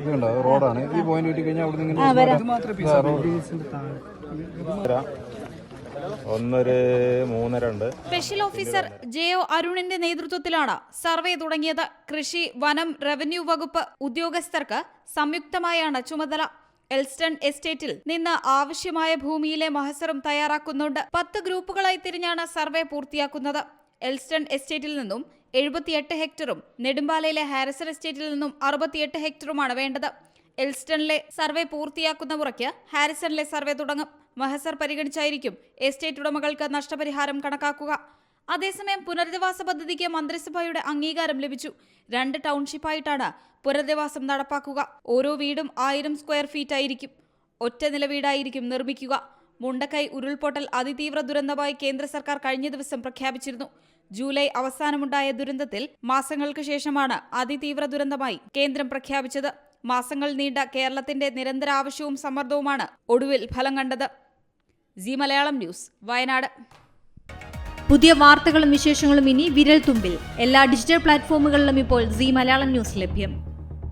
ഇതുണ്ടോ? റോഡാണ്. ഈ പോയിന്റ് കിട്ടി കഴിഞ്ഞാൽ അവിടെ നിന്ന് ഒന്നൊരു മൂന്നര ഉണ്ട് സ്പെഷ്യൽ ഓഫീസർ ജെ ഒ അരുണിന്റെ നേതൃത്വത്തിലാണ് സർവേ തുടങ്ങിയത്. കൃഷി വനം റവന്യൂ വകുപ്പ് ഉദ്യോഗസ്ഥർക്ക് സംയുക്തമായാണ് ചുമതല. എൽസ്റ്റൺ എസ്റ്റേറ്റിൽ നിന്ന് ആവശ്യമായ ഭൂമിയിലെ മഹസറും തയ്യാറാക്കുന്നുണ്ട്. പത്ത് ഗ്രൂപ്പുകളായി തിരിഞ്ഞാണ് സർവേ പൂർത്തിയാക്കുന്നത്. എൽസ്റ്റൺ എസ്റ്റേറ്റിൽ നിന്നും എഴുപത്തിയെട്ട് ഹെക്ടറും നെടുമ്പാലയിലെ ഹാരിസൺ എസ്റ്റേറ്റിൽ നിന്നും അറുപത്തിയെട്ട് ഹെക്ടറുമാണ് വേണ്ടത്. എൽസ്റ്റണിലെ സർവേ പൂർത്തിയാക്കുന്ന മുറയ്ക്ക് ഹാരിസണിലെ സർവേ തുടങ്ങും. മഹസർ പരിഗണിച്ചായിരിക്കും എസ്റ്റേറ്റ് ഉടമകൾക്ക് നഷ്ടപരിഹാരം കണക്കാക്കുക. അതേസമയം പുനരധിവാസ പദ്ധതിക്ക് മന്ത്രിസഭയുടെ അംഗീകാരം ലഭിച്ചു. രണ്ട് ടൗൺഷിപ്പായിട്ടാണ് പുനരധിവാസം നടപ്പാക്കുക. ഓരോ വീടും ആയിരം സ്ക്വയർ ഫീറ്റ് ആയിരിക്കും ഒറ്റ നില വീടായിരിക്കും നിർമ്മിക്കുക. മുണ്ടക്കൈ ഉരുൾപൊട്ടൽ അതിതീവ്ര ദുരന്തമായി കേന്ദ്ര സർക്കാർ കഴിഞ്ഞ ദിവസം പ്രഖ്യാപിച്ചിരുന്നു. ജൂലൈ അവസാനമുണ്ടായ ദുരന്തത്തിൽ മാസങ്ങൾക്ക് ശേഷമാണ് അതിതീവ്ര ദുരന്തമായി കേന്ദ്രം പ്രഖ്യാപിച്ചത്. മാസങ്ങൾ നീണ്ട കേരളത്തിന്റെ നിരന്തര ആവശ്യവും സമ്മർദ്ദവുമാണ് ഒടുവിൽ ഫലം കണ്ടത്. G Malayalam news Wayanad. പുതിയ വാർത്തകളും വിശേഷങ്ങളും ഇനി വിരൽ തുമ്പിൽ എല്ലാ ഡിജിറ്റൽ പ്ലാറ്റ്ഫോമുകളിലും ഇപ്പോൾ സി മലയാളം ന്യൂസ് ലഭ്യം.